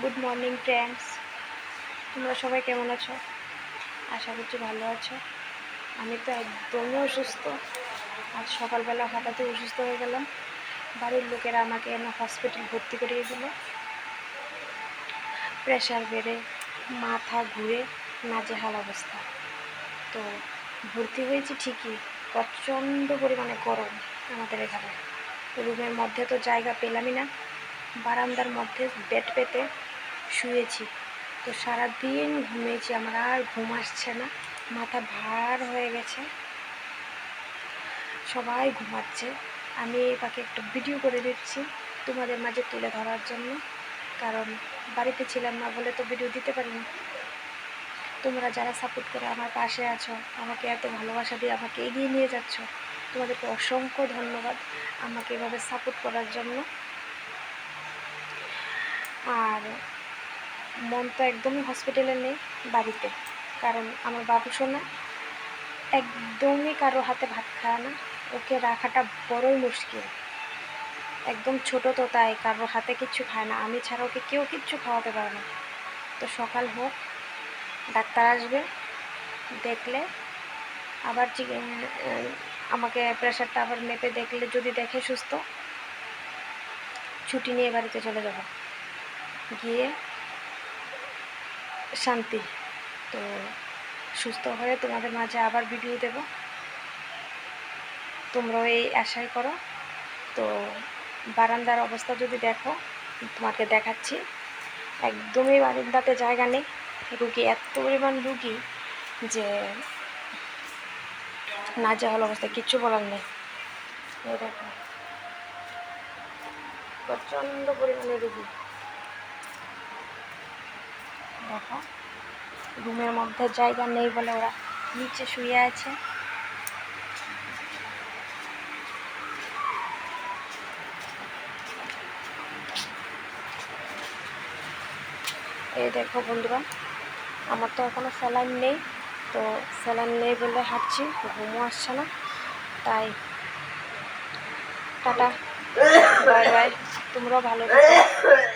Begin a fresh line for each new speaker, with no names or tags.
Good morning friends তোমরা সবাই কেমন আছো? আশা করছি ভালো আছো। আমি তো একদমই অসুস্থ। আজ সকালবেলা হঠাৎই অসুস্থ হয়ে গেলাম। বাড়ির লোকেরা আমাকে এনে হসপিটাল ভর্তি করিয়ে দিল। প্রেশার বেড়ে, মাথা ঘুরে নাজেহাল অবস্থা। তো ভর্তি হয়েছি ঠিকই, প্রচণ্ড পরিমাণে গরম আমাদের এখানে। রুমের মধ্যে তো জায়গা পেলামই না। বারান্দার মধ্যে বেড পেতে শুয়েছি। তো সারাদিন ঘুমিয়েছি, আমার আর ঘুম আসছে না। মাথা ভার হয়ে গেছে। সবাই ঘুমাচ্ছে। আমি তাকে একটা ভিডিও করে দিচ্ছি তোমাদের মাঝে তুলে ধরার জন্য। কারণ বাড়িতে ছিলাম না বলে তো ভিডিও দিতে পারি না তোমরা যারা সাপোর্ট করে আমার পাশে আছো, আমাকে এত ভালোবাসা দিয়ে আমাকে এগিয়ে নিয়ে যাচ্ছ, তোমাদেরকে অসংখ্য ধন্যবাদ আমাকে এভাবে সাপোর্ট করার জন্য। আর মন তো একদমই হসপিটালে নেই বাড়িতে। কারণ আমার বাবু সোনা একদমই কারও হাতে ভাত খায় না। ওকে রাখাটা বড়ই মুশকিল। একদম ছোট তো তাই, কারোর হাতে কিচ্ছু খায় না। আমি ছাড়া ওকে কেউ কিচ্ছু খাওয়াতে পারে না। তো সকাল হোক, ডাক্তার আসবে, দেখলে আবার আমাকে প্রেশারটা আবার মেপে দেখলে যদি দেখে সুস্থ, ছুটি নিয়ে বাড়িতে চলে যাব। গিয়ে শান্তি। তো সুস্থ হয়ে তোমাদের মাঝে আবার ভিডিও দেব। তোমরাও এই আশাই করো। তো বারান্দার অবস্থা যদি দেখো, তোমাকে দেখাচ্ছি। একদমই বারান্দাতে জায়গা নেই। রুগী এত পরিমাণ রুগী যে না যাওয়ার অবস্থা, কিচ্ছু বলার নেই। এই দেখো, প্রচণ্ড পরিমাণে রুগী। দেখো। রুমের মধ্যে জায়গা নেই বলে ওরা নিচে শুয়ে আছে। এই দেখো বন্ধুরা আমার তো এখনও স্যালাইন নেই, তো স্যালাইন নেই বলে হাঁটছি ঘুমও আসছে না। তাই টাটা, বাই বাই, তোমরাও ভালো